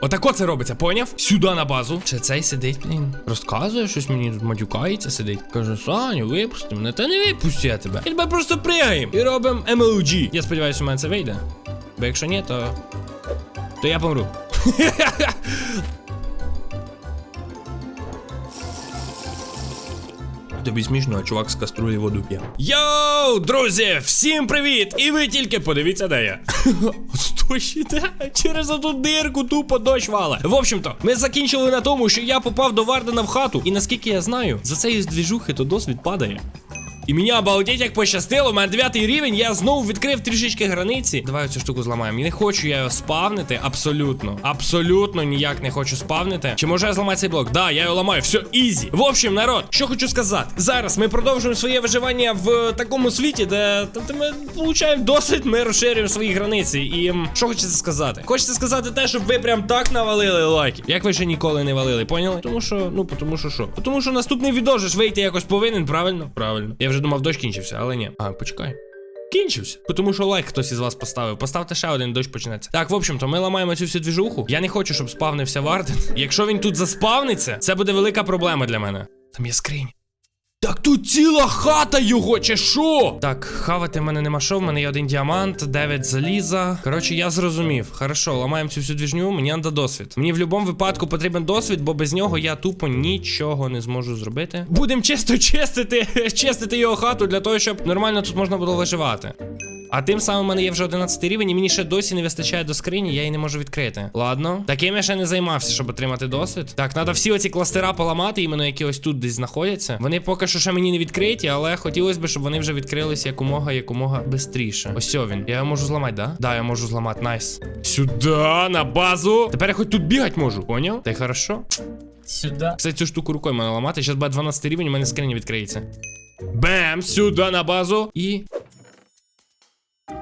Отако це робиться, поняв? Сюди на базу. Чи цей сидить, блін? Розказує щось мені тут матюкається, сидить. Каже, Саню, випусти мене. Та не випустю я тебе. І тебе просто пригаємо і робимо MLG. Я сподіваюся, у мене це вийде. Бо якщо ні, то. То я помру. Тобі смішно, а чувак з каструлі воду п'є. Йоу, друзі, всім привіт! І ви тільки подивіться, де я. Дощ іде через оту дирку тупо дощ вале. В общем-то, ми закінчили на тому, що я попав до Вардена в хату. І наскільки я знаю, за цієї двіжухи то досвід падає. І мені обалдеть, як пощастило, у мене дев'ятий рівень, я знову відкрив трішечки границі. Давай цю штуку зламаємо. І не хочу я його спавнити. Абсолютно. Абсолютно ніяк не хочу спавнити. Чи можу я зламати цей блок? Да, я його ламаю. Все, ізі. В общем, народ, що хочу сказати. Зараз ми продовжуємо своє виживання в такому світі, де, ми получаємо досвід, ми розширюємо свої границі. І що хочеться сказати? Хочеться сказати те, щоб ви прям так навалили лайків. Як ви ще ніколи не валили, поняли? Тому що, ну, тому що що? Тому що наступний відео ж вийти якось повинен, правильно? Правильно. Я вже думав, дощ кінчився, але ні. А, почекай. Кінчився. Тому що лайк хтось із вас поставив. Поставте ще один дощ почнеться. Так, в общем-то, ми ламаємо цю всю двіжуху. Я не хочу, щоб спавнився Варден. Якщо він тут заспавниться, це буде велика проблема для мене. Там є скринь. Так тут ціла хата його, чи що? Так, хавати в мене нема що, в мене є один діамант, 9 заліза. Коротше, я зрозумів. Хорошо, ламаємо цю всю двіжню, мені треба досвід. Мені в будь-якому випадку потрібен досвід, бо без нього я тупо нічого не зможу зробити. Будемо чисто чистити, чистити його хату для того, щоб нормально тут можна було виживати. А тим самим у мене є вже 11 рівень, і мені ще досі не вистачає до скрині, я її не можу відкрити. Ладно, таким я ще не займався, щоб отримати досвід. Так, треба всі оці кластера поламати, іменно які ось тут десь знаходяться. Вони поки що ще мені не відкриті, але хотілося б, щоб вони вже відкрилися якомога якомога бистріше. Ось він. Я його можу зламати, да? Да, я можу зламати, найс. Сюди, на базу. Тепер я хоч тут бігати можу, поняв? Та й хорошо. Сюда. Кстати, цю штуку рукою мене ламати. Зараз буде 12 рівень, у мене скриня відкриється. Бем! Сюди на базу. І.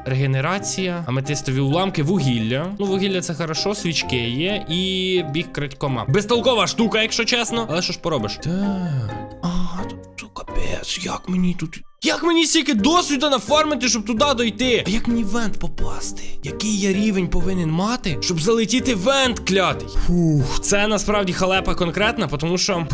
Регенерація, аметистові уламки, вугілля. Ну, вугілля це хорошо, свічки є. І біг крадькома. Безтолкова штука, якщо чесно. Але що ж поробиш? Так. А, тут, тут капець, як мені тут. Як мені стільки досвіду нафармити, щоб туди дойти? А як мені вент попасти? Який я рівень повинен мати, щоб залетіти вент клятий? Фух, це насправді халепа конкретна, тому що.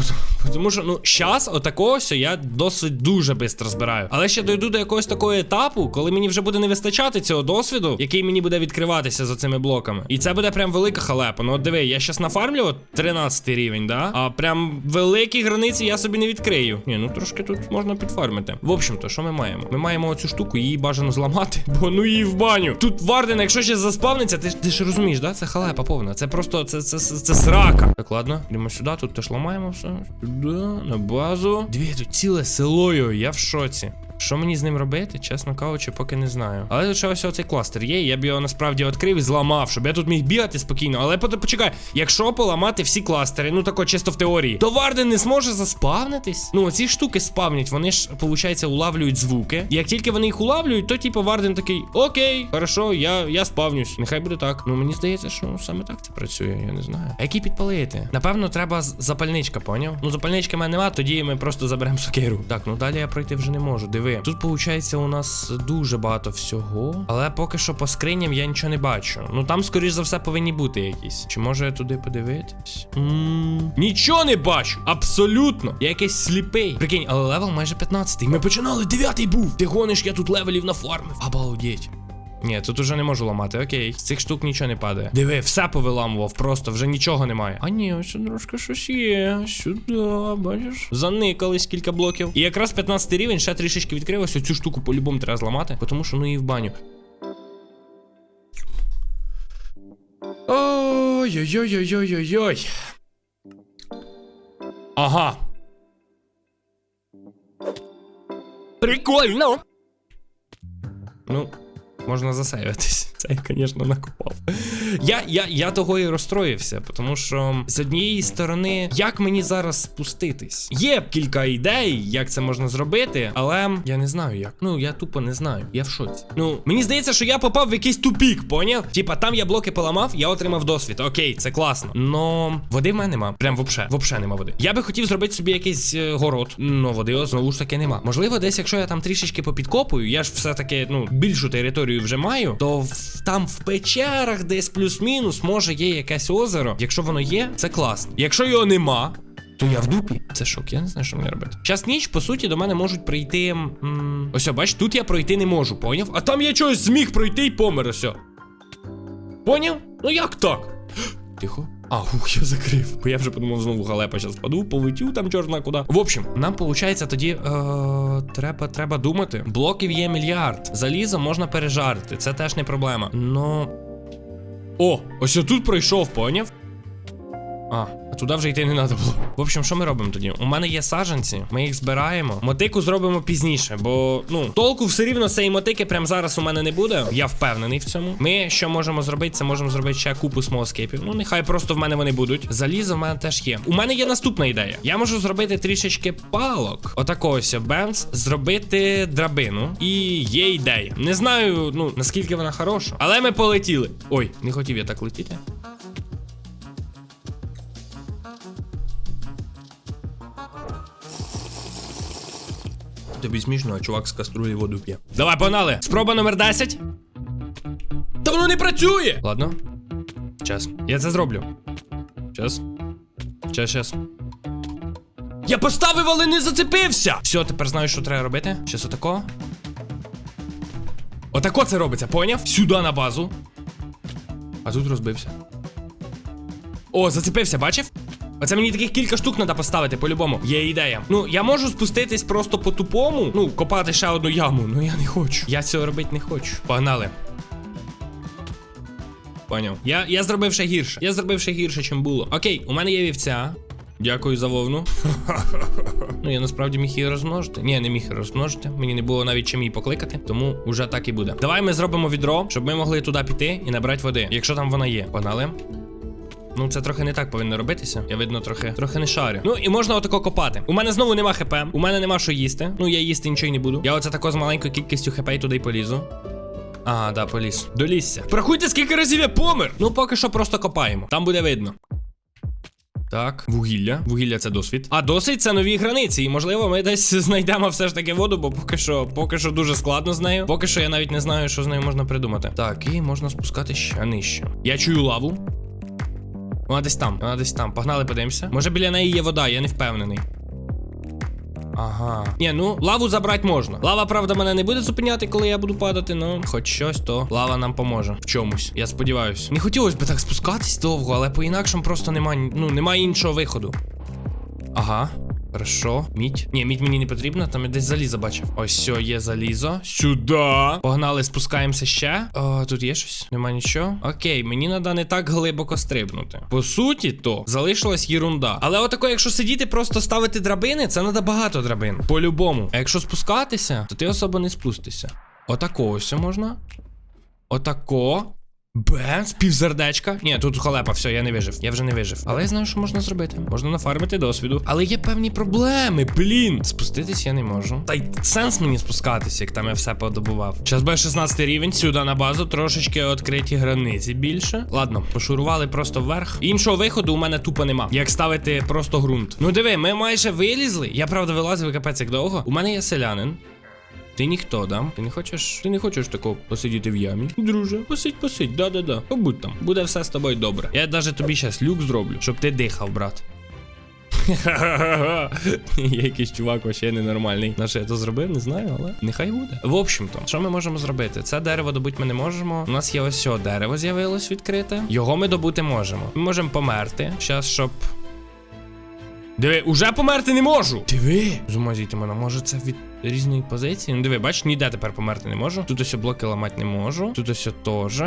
Тому що, ну, щас, отакого ось я досвід дуже швидко збираю. Але ще дойду до якогось такого етапу, коли мені вже буде не вистачати цього досвіду, який мені буде відкриватися за цими блоками. І це буде прям велика халепа. Ну, от диви, я щас нафармлю от 13 рівень, да? А прям великі границі я собі не відкрию. Ні, ну трошки тут можна підфармити. В общем-то, що ми маємо? Ми маємо оцю штуку, її бажано зламати, бо ну її в баню. Тут Варден, якщо ще заспавниться, ти, ти ж розумієш, да? Це халепа повна. Це просто це, це, це, це срака. Так, ладно, йдемо сюди, тут теж ламаємо все. Сюди, на базу. Дві, тут ціле село, я в шоці. Що мені з ним робити, чесно кажучи, поки не знаю. Але тут ось оцей кластер є. Я б його насправді відкрив і зламав, щоб я тут міг бігати спокійно. Але почекай, якщо поламати всі кластери, ну тако чисто в теорії, то Варден не зможе заспавнитись. Ну, ці штуки спавнять, вони ж, виходить, улавлюють звуки. І як тільки вони їх улавлюють, то типу Варден такий: Окей, хорошо, я, я спавнюсь. Нехай буде так. Ну мені здається, що саме так це працює, я не знаю. А які підпалити? Напевно, треба запальничка, поняв? Ну, запальнички в мене нема, тоді ми просто заберемо сокиру. Так, ну далі я пройти вже не можу. Диви. Тут, виходить, у нас дуже багато всього. Але поки що по скриням я нічого не бачу. Ну там, скоріш за все, повинні бути якісь. Чи може я туди подивитись? Нічого не бачу. Абсолютно. Я якийсь сліпий. Прикинь, але левел майже 15. Ми починали, 9 був. Ти гониш, я тут левелів нафармив. Обалдеть. Ні, тут уже не можу ламати, окей. З цих штук нічого не падає. Диви, все повиламував, просто вже нічого немає. А ні, ось трошки щось є. Сюди, бачиш? Заникались кілька блоків. І якраз 15 рівень ще трішечки відкрив. Ось цю штуку по-любому треба зламати, тому що ну і в баню. Ой-ой-ой-ой-ой-ой. Ага. Прикольно. Ну, можна засейвитись. Це звісно, накопав. Я, я, я того і розстроївся, тому що з однієї сторони, як мені зараз спуститись? Є кілька ідей, як це можна зробити, але я не знаю як. Ну, я тупо не знаю. Я в шоці. Ну, мені здається, що я попав в якийсь тупік, поняв? Типа, там я блоки поламав, я отримав досвід. Окей, це класно. Но води в мене нема. Прям вообще, вообще нема води. Я би хотів зробити собі якийсь е, город. Но води знову ж таки нема. Можливо, десь, якщо я там трішечки попідкопую, я ж все-таки, ну, більшу територію вже маю, то в- там в печерах, десь плюс-мінус, може є якесь озеро. Якщо воно є, це класно. Якщо його нема. То я в дупі. Це шок, я не знаю, що мені робити. Час ніч, по суті, до мене можуть прийти. М... Ось, бач, тут я пройти не можу, поняв? А там я чогось зміг пройти і помер, ось. Поняв? Ну як так? Тихо. А, ух, я закрив. Бо я вже подумав, знову галепа зараз впаду, полетів там чорна куди. В общем, нам виходить тоді е, треба, треба думати. Блоків є мільярд. Залізо можна пережарити, це теж не проблема. Но. О, ось я тут пройшов, поняв? А, а туди вже йти не треба було. В общем, що ми робимо тоді? У мене є саджанці, ми їх збираємо. Мотику зробимо пізніше, бо ну толку все рівно цієї мотики прямо зараз у мене не буде. Я впевнений в цьому. Ми що можемо зробити? Це можемо зробити ще купу смолскейпів. Ну, нехай просто в мене вони будуть. Залізо в мене теж є. У мене є наступна ідея. Я можу зробити трішечки палок. Отакого ось бенз, зробити драбину. І є ідея. Не знаю, ну наскільки вона хороша, але ми полетіли. Ой, не хотів я так летіти. Тобі смішно, а чувак з каструлі воду п'є. Давай, погнали! Спроба номер 10. Та воно не працює! Ладно. Час. Я це зроблю. Час. Час, час. Я поставив, але не зацепився! Все, тепер знаю, що треба робити. Щас отако. Отако це робиться, поняв? Сюди на базу. А тут розбився. О, зацепився, бачив? Оце мені таких кілька штук треба поставити по-любому. Є ідея. Ну, я можу спуститись просто по тупому, ну, копати ще одну яму. Ну я не хочу. Я цього робити не хочу. Погнали. Поняв. Я, я зробив ще гірше. Я зробив ще гірше, чим було. Окей, у мене є вівця. Дякую за вовну. ну, я насправді міг її розмножити. Ні, не міг її розмножити. Мені не було навіть чим її покликати, тому уже так і буде. Давай ми зробимо відро, щоб ми могли туди піти і набрати води, якщо там вона є. Погнали. Ну, це трохи не так повинно робитися. Я видно трохи трохи не шарю. Ну і можна отако копати. У мене знову нема хп. У мене нема що їсти. Ну я їсти нічого не буду. Я оце тако з маленькою кількістю хп туди й полізу. Ага, да, поліз. Долізся. Порахуйте, скільки разів я помер. Ну, поки що просто копаємо. Там буде видно. Так, вугілля. Вугілля це досвід. А досвід це нові границі. І можливо, ми десь знайдемо все ж таки воду, бо поки що, поки що дуже складно з нею. Поки що я навіть не знаю, що з нею можна придумати. Так, і можна спускати ще нижче. Я чую лаву. Вона десь там, вона десь там. Погнали, подивимося. Може біля неї є вода, я не впевнений. Ага. Ні, ну лаву забрати можна. Лава, правда, мене не буде зупиняти, коли я буду падати, ну хоч щось, то лава нам поможе в чомусь. Я сподіваюся. Не хотілося б так спускатись довго, але по-інакшому просто немає, ну, немає іншого виходу. Ага. Хорошо, мідь. Ні, мідь мені не потрібна, там я десь залізо бачив. Ось все, є залізо. Сюди. Погнали, спускаємося ще. О, тут є щось? Нема нічого. Окей, мені треба не так глибоко стрибнути. По суті, то залишилась єрунда. Але отако, якщо сидіти, просто ставити драбини, це треба багато драбин. По-любому. А якщо спускатися, то ти особо не спустишся. Отако ось можна. Отако. Бенс, півзердечка. Ні, тут халепа, все, я не вижив. Я вже не вижив. Але я знаю, що можна зробити. Можна нафармити досвіду. Але є певні проблеми, блін. Спуститись я не можу. Та й сенс мені спускатися, як там я все подобував. Зараз буде 16 рівень, сюди на базу, трошечки відкриті границі більше. Ладно, пошурували просто вверх. Іншого виходу у мене тупо нема. Як ставити просто ґрунт. Ну диви, ми майже вилізли. Я правда вилазив капець як довго. У мене є селянин. Ти ніхто, да? Ти не хочеш, ти не хочеш тако посидіти в ямі. Друже, посидь, посидь, да-да-да. Побудь там. Буде все з тобою добре. Я навіть тобі щас люк зроблю, щоб ти дихав, брат. Я якийсь чувак вообще ненормальний. На що я то зробив, не знаю, але нехай буде. В общем-то, що ми можемо зробити? Це дерево добути ми не можемо. У нас є ось сьо дерево з'явилось відкрите. Його ми добути можемо. Ми можемо померти. Щас, щоб. Диви, уже померти не можу. Диви. Зумазійте мене, може це від різної позиції? Ну диви, бач, ніде тепер померти не можу. Тут ось блоки ламати не можу. Тут ось теж.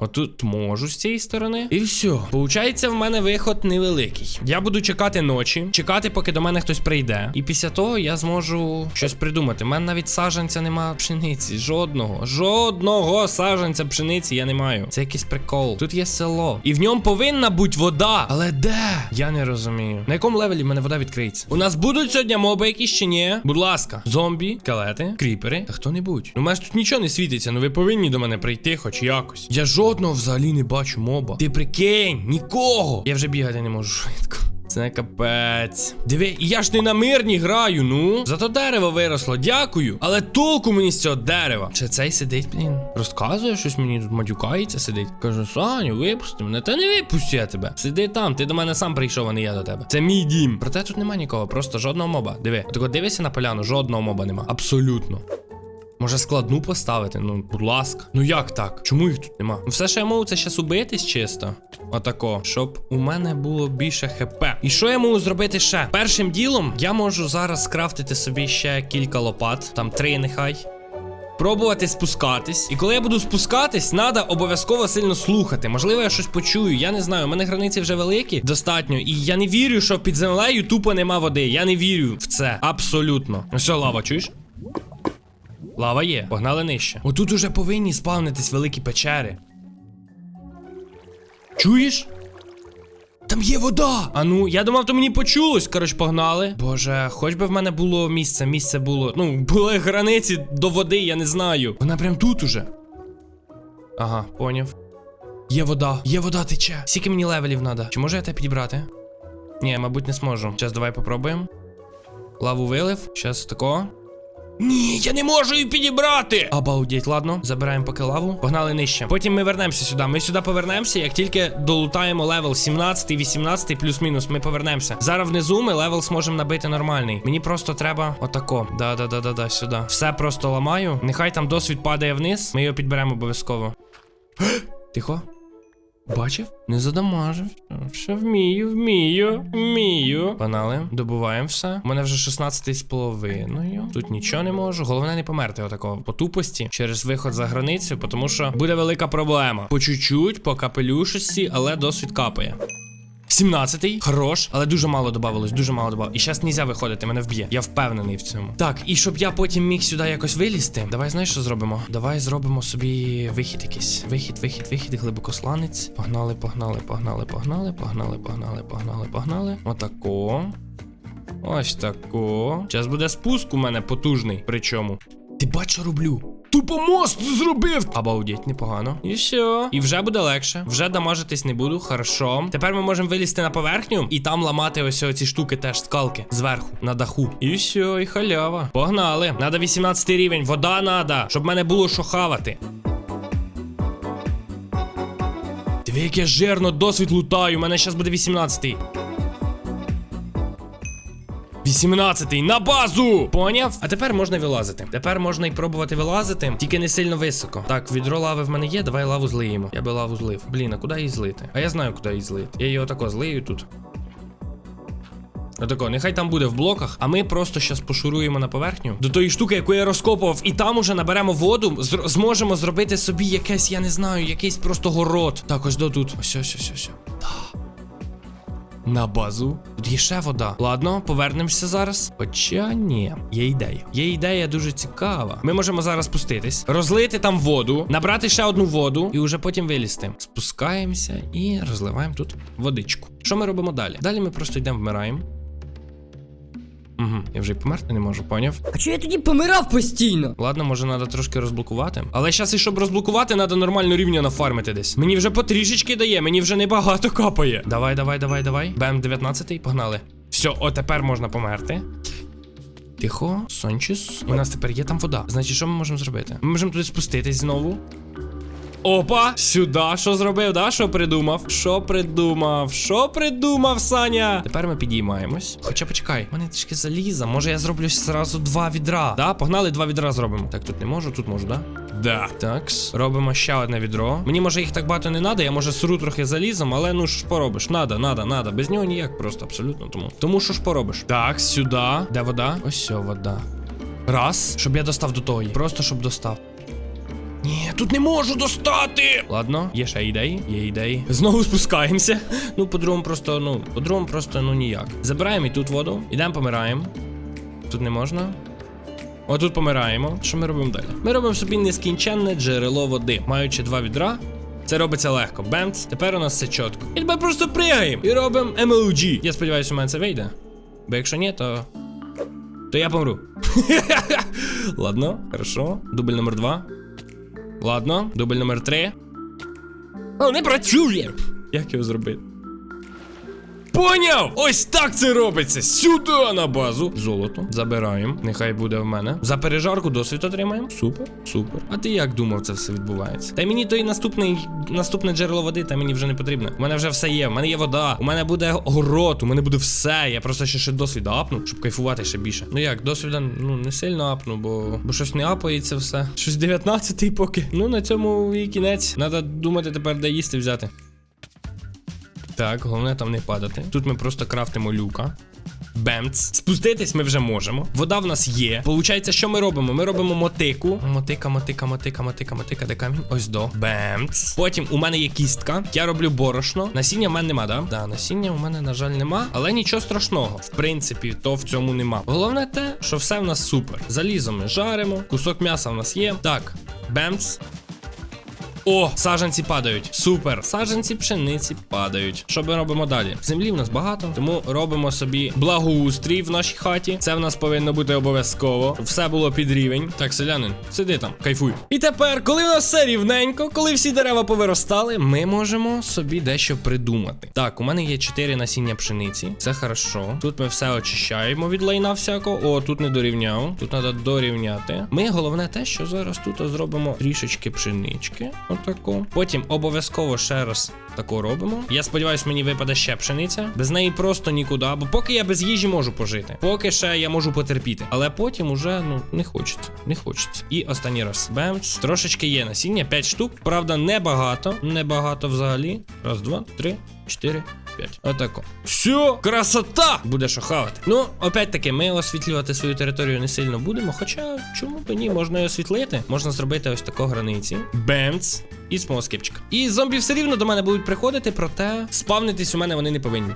Отут можу з цієї сторони. І все. Получається, в мене виход невеликий. Я буду чекати ночі, чекати, поки до мене хтось прийде. І після того я зможу щось придумати. У мене навіть саджанця нема пшениці. Жодного. Жодного саджанця пшениці я не маю. Це якийсь прикол. Тут є село. І в ньому повинна бути вода. Але де? Я не розумію. На якому левелі в мене вода відкриється? У нас будуть сьогодні моби якісь чи ні? Будь ласка, зомбі, скелети, кріпери та хто-небудь. Ну, у мене ж тут нічого не світиться, ну ви повинні до мене прийти, хоч якось. Я жодного взагалі не бачу моба. Ти прикинь, нікого. Я вже бігати не можу швидко. Це капець. Диви, я ж не на мирні граю, ну. Зато дерево виросло, дякую. Але толку мені з цього дерева. Чи цей сидить, блін? Розказує щось мені тут матюкається, сидить. Каже, Саню, випусти мене. Та не випустю я тебе. Сиди там, ти до мене сам прийшов, а не я до тебе. Це мій дім. Проте тут нема нікого, просто жодного моба. Диви, так дивися на поляну, жодного моба нема. Абсолютно. Може складну поставити? Ну, будь ласка. Ну як так? Чому їх тут нема? Ну, Все, що я можу, це щас убитись чисто. Отако, щоб у мене було більше хп. І що я можу зробити ще? Першим ділом я можу зараз скрафтити собі ще кілька лопат, там три нехай. Пробувати спускатись. І коли я буду спускатись, треба обов'язково сильно слухати. Можливо, я щось почую. Я не знаю. У мене границі вже великі, достатньо. І я не вірю, що під землею тупо нема води. Я не вірю в це. Абсолютно. Ну все, лава, чуєш? Лава є, погнали нижче. Отут уже повинні спавнитись великі печери. Чуєш? Там є вода! А ну, я думав, то мені почулось. Коротше, погнали. Боже, хоч би в мене було місце, місце було. Ну, були границі до води, я не знаю. Вона прям тут уже. Ага, поняв. Є вода, є вода тече. Скільки мені левелів треба? Чи можу я тебе підібрати? Ні, мабуть, не зможу. Зараз давай попробуємо. Лаву вилив. Щас такого. Ні, я не можу її підібрати. Обалдеть, ладно, забираємо поки лаву. Погнали нижче. Потім ми вернемося сюди. Ми сюди повернемося, як тільки долутаємо левел 17, 18, плюс-мінус. Ми повернемося. Зараз внизу ми левел зможемо набити нормальний. Мені просто треба отако. Да, да, да, да, да, сюди. Все просто ламаю. Нехай там досвід падає вниз. Ми його підберемо обов'язково. Тихо. Бачив? Не задамажив. Ще вмію, вмію, вмію. Панали, добуваємо все. У мене вже 16 з половиною. Тут нічого не можу. Головне не померти отакого по тупості через виход за границю, тому що буде велика проблема. По чуть-чуть, по капелюшості, але досвід капає. 17-й, хорош, але дуже мало додавалось, дуже мало додавалось. І зараз нельзя виходити, мене вб'є. Я впевнений в цьому. Так, і щоб я потім міг сюди якось вилізти. Давай знаєш, що зробимо? Давай зробимо собі вихід якийсь. Вихід, вихід, вихід, глибокосланець. Погнали, погнали, погнали, погнали, погнали, погнали, погнали, погнали. Отако. Ось тако. Зараз буде спуск у мене потужний. Причому. Ти бач, що роблю? Тупо мост зробив! Обалдеть, непогано. І все. І вже буде легше. Вже дамажитись не буду. Хорошо. Тепер ми можемо вилізти на поверхню і там ламати ось ці штуки теж скалки зверху, на даху. І все, і халява. Погнали. Надо 18 рівень. Вода надо, щоб мене було що хавати. Диви, як я жирно досвід лутаю. У мене зараз буде 18-й. 18-й на базу! Поняв? А тепер можна вилазити. Тепер можна і пробувати вилазити, тільки не сильно високо. Так, відро лави в мене є, давай лаву злиємо. Я би лаву злив. Блін, а куди її злити? А я знаю, куди її злити. Я її отако злию тут. Отако, нехай там буде в блоках, а ми просто щас пошуруємо на поверхню до тої штуки, яку я розкопував, і там уже наберемо воду, зможемо зробити собі якесь, я не знаю, якийсь просто город. Так, ось до тут. Ось, ось, ось, ось. На базу. Тут є ще вода. Ладно, повернемося зараз. Хоча ні, є ідея. Є ідея дуже цікава. Ми можемо зараз спуститись, розлити там воду, набрати ще одну воду і вже потім вилізти. Спускаємося і розливаємо тут водичку. Що ми робимо далі? Далі ми просто йдемо вмираємо. Угу, я вже й померти не можу, поняв? А чого я тоді помирав постійно? Ладно, може треба трошки розблокувати. Але зараз, і щоб розблокувати, треба нормально рівня нафармити десь. Мені вже потрішечки дає, мені вже небагато капає. Давай, давай, давай, давай. Бем 19 погнали. Все, о, тепер можна померти. Тихо, Сончіс. У нас тепер є там вода. Значить, що ми можемо зробити? Ми можемо туди спуститись знову. Опа! Сюди, що зробив, да? Що придумав? Що придумав? Що придумав, Саня? Тепер ми підіймаємось. Хоча почекай, в мене трішки заліза. Може я зроблю зразу два відра. Да, погнали, два відра зробимо. Так, тут не можу, тут можу, да? Да. Такс. Робимо ще одне відро. Мені може їх так багато не треба, я може сру трохи залізом, але ну що ж поробиш? Надо, надо, надо. Без нього ніяк просто абсолютно тому. Тому що ж поробиш? Так, сюди. Де вода? Ось вода. Раз, щоб я достав до тої. Просто щоб достав. Тут не можу достати. Ладно, є ще ідеї, є ідеї. Знову спускаємося. Ну, по-другому просто, ну, по-другому просто ну ніяк. Забираємо і тут воду, ідемо помираємо. Тут не можна. О, тут помираємо. Що ми робимо далі? Ми робимо собі нескінченне джерело води, маючи два відра. Це робиться легко. Бемц. Тепер у нас все чітко. І тепер просто пригаємо і робимо MLG. Я сподіваюся, у мене це вийде. Бо якщо ні, то. То я помру. Ладно, хорошо. Дубль номер два. Ладно, дубль номер три. О, не працює! Як його зробити? Поняв? Ось так це робиться. Сюди на базу. Золото. Забираємо. Нехай буде в мене. За пережарку досвід отримаємо. Супер, супер. А ти як думав, це все відбувається? Та мені той наступний наступне джерело води, та мені вже не потрібно. У мене вже все є. У мене є вода, у мене буде город, у мене буде все. Я просто ще ще досвід апну, щоб кайфувати ще більше. Ну як, досвіда ну не сильно апну, бо, бо щось не апається все. Щось 19-й поки. Ну на цьому і кінець. Надо думати тепер, де їсти взяти. Так, головне там не падати. Тут ми просто крафтимо люка. Бемц. Спуститись ми вже можемо. Вода в нас є. Получається, що ми робимо? Ми робимо мотику. Мотика, мотика, мотика, мотика, мотика, де камінь? Ось до. Бемц. Потім у мене є кістка. Я роблю борошно. Насіння в мене нема, да? Да, насіння у мене, на жаль, нема. Але нічого страшного. В принципі, то в цьому нема. Головне те, що все в нас супер. Залізо ми жаримо. Кусок м'яса в нас є. Так, бемц. О, саджанці падають. Супер. Саджанці пшениці падають. Що ми робимо далі? Землі в нас багато, тому робимо собі благоустрій в нашій хаті. Це в нас повинно бути обов'язково. Все було під рівень. Так, селянин, сиди там, кайфуй. І тепер, коли в нас все рівненько, коли всі дерева повиростали, ми можемо собі дещо придумати. Так, у мене є 4 насіння пшениці. Це хорошо. Тут ми все очищаємо від лайна всякого. О, тут не дорівняв. Тут треба дорівняти. Ми головне те, що зараз тут зробимо трішечки пшенички. Отако. Потім обов'язково ще раз тако робимо. Я сподіваюся, мені випаде ще пшениця. Без неї просто нікуди. Бо поки я без їжі можу пожити. Поки ще я можу потерпіти. Але потім уже ну не хочеться. Не хочеться. І останній раз. Бемц. Трошечки є насіння. 5 штук. Правда, небагато. Небагато взагалі. Раз, два, три, чотири. 5. Отако. Все, красота! Буде що хавати. Ну, опять таки, ми освітлювати свою територію не сильно будемо. Хоча, чому б ні, можна і освітлити. Можна зробити ось тако границі. Бемц. І смоскіпчик. І зомбі все рівно до мене будуть приходити, проте спавнитись у мене вони не повинні.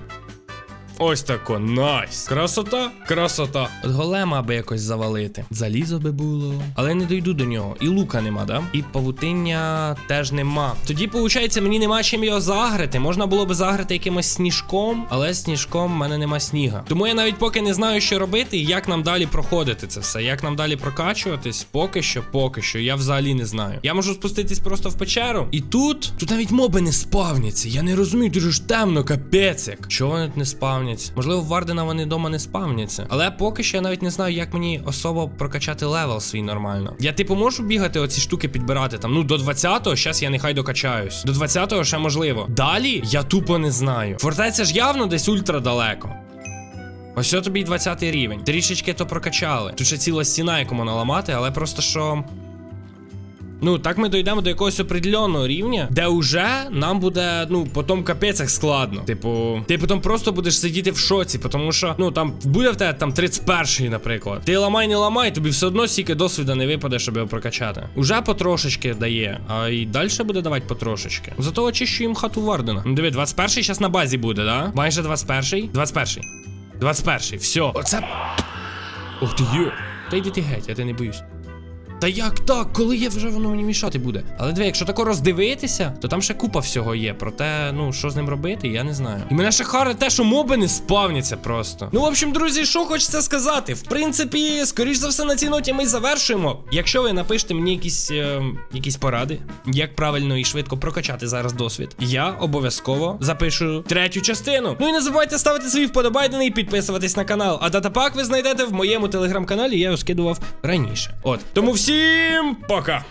Ось тако, найс. Красота, красота. От голема аби якось завалити. Залізо би було. Але не дойду до нього. І лука нема, да? І павутиння теж нема. Тоді, виходить, мені нема чим його загрити. Можна було би загрити якимось сніжком, але сніжком в мене нема сніга. Тому я навіть поки не знаю, що робити і як нам далі проходити це все. Як нам далі прокачуватись, поки що, поки що, я взагалі не знаю. Я можу спуститись просто в печеру. І тут, тут навіть моби не спавняться. Я не розумію, дуже ж темно, капець. Чого вони тут не спавняться? Можливо, в Вардена вони вдома не спавняться. Але поки що я навіть не знаю, як мені особо прокачати левел свій нормально. Я типу можу бігати оці штуки підбирати там. Ну до 20-го, щас я нехай докачаюсь. До 20-го ще можливо. Далі я тупо не знаю. Фортеця ж явно десь ультра далеко. Ось тобі й 20 рівень. Трішечки то прокачали. Тут ще ціла стіна, яку можна ламати, але просто що. Ну, так ми дійдемо до якогось определеного рівня, де вже нам буде, ну, потім капець складно. Типу, ти потім просто будеш сидіти в шоці, тому що, ну, там буде в тебе там 31-й, наприклад. Ти ламай, не ламай, тобі все одно стільки досвіду не випаде, щоб його прокачати. Уже потрошечки дає, а і далі буде давати потрошечки. Зато очищуємо хату Вардена. Ну, диви, 21-й зараз на базі буде, да? Майже 21-й. 21-й. 21-й, все. Оце. Ух ти є. Та йди ти геть, я тебе не боюсь. Та як так? Коли є вже воно мені мішати буде? Але диви, якщо тако роздивитися, то там ще купа всього є. Проте, ну що з ним робити, я не знаю. І мене ще харе те, що моби не спавняться просто. Ну, в общем, друзі, що хочеться сказати? В принципі, скоріш за все, на цій ноті ми завершуємо. Якщо ви напишете мені якісь, е, якісь поради, як правильно і швидко прокачати зараз досвід, я обов'язково запишу третю частину. Ну і не забувайте ставити свої вподобайдени і підписуватись на канал. А датапак ви знайдете в моєму телеграм-каналі, я його скидував раніше. От. Тому всім пока!